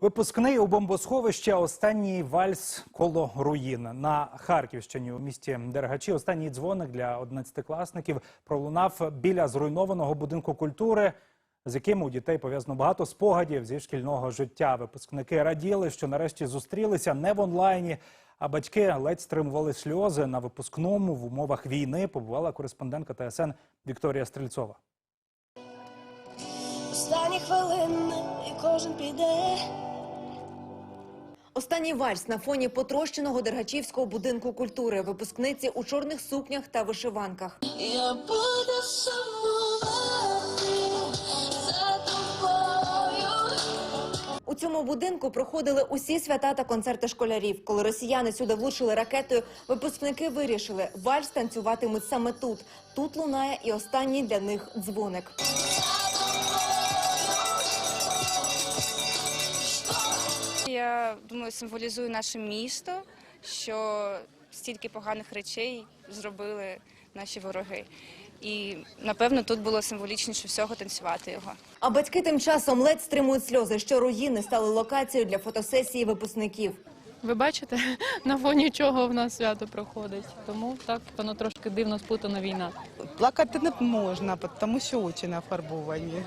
Випускний у бомбосховище останній вальс коло руїн на Харківщині у місті Дергачі. Останній дзвоник для одинадцятикласників пролунав біля зруйнованого будинку культури, з яким у дітей пов'язано багато спогадів зі шкільного життя. Випускники раділи, що нарешті зустрілися не в онлайні. А батьки ледь стримували сльози на випускному в умовах війни. Побувала кореспондентка ТСН Вікторія Стрільцова. Останні хвилини, і кожен піде. Останній вальс на фоні потрощеного Дергачівського будинку культури. Випускниці у чорних сукнях та вишиванках. Я буду сумувати за тобою. У цьому будинку проходили усі свята та концерти школярів. Коли росіяни сюди влучили ракетою, випускники вирішили, вальс танцюватимуть саме тут. Тут лунає і останній для них дзвоник. Я думаю, символізує наше місто, що стільки поганих речей зробили наші вороги. І напевно тут було символічніше всього танцювати його. А батьки тим часом ледь стримують сльози, що руїни стали локацією для фотосесії випускників. Ви бачите, на фоні чого в нас свято проходить. Тому так воно трошки дивно спутана війна. Плакати не можна, тому що очі нафарбовані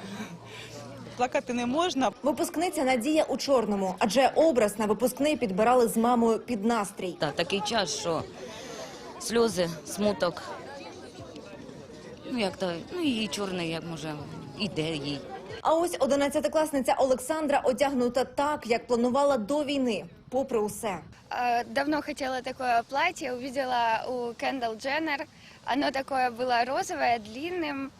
Плакати не можна, Випускниця Надія у чорному, адже образ на випускний підбирали з мамою під настрій. Та такий час, що сльози, смуток. Ну як то, ну і чорний, як може, іде їй. А ось одинадцятикласниця Олександра одягнута так, як планувала до війни, попри усе. Э, Давно хотела такое платье, увидела у Кендалл Дженнер. Оно такое было розовое, длинным, э,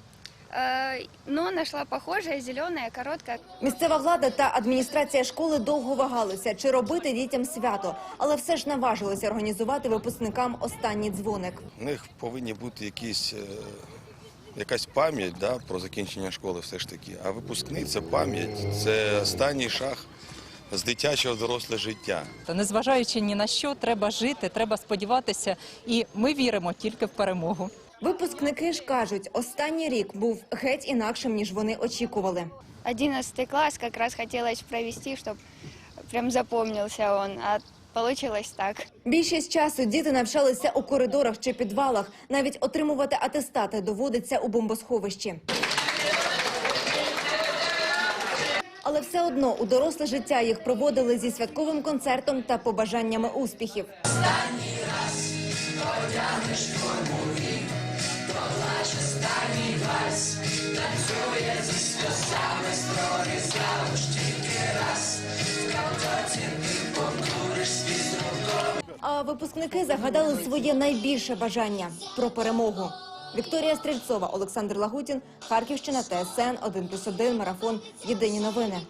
но нашла похожее, зеленое, короткое. Місцева влада та адміністрація школи довго вагалися, чи робити дітям свято, але все ж наважилися організувати випускникам останній дзвоник. У них повинні бути якісь, е, якась пам'ять да, про закінчення школи все ж таки. А випускний це пам'ять, це останній шаг з дитячого доросле життя. Та незважаючи ні на що, треба жити, треба сподіватися, і ми віримо тільки в перемогу. Випускники ж кажуть, останній рік був геть інакшим ніж вони очікували. Одиннадцатый класс как раз хотелось провести, чтобы прям запомнился он, а получилось так. Більшість часу діти навчалися у коридорах чи підвалах. Навіть отримувати атестати доводиться у бомбосховищі. Але все одно у доросле життя їх проводили зі святковим концертом та побажаннями успіхів. А випускники загадали своє найбільше бажання про перемогу. Вікторія Стрільцова, Олександр Лагутін, Харківщина, ТСН 1+,1, Марафон. Єдині новини.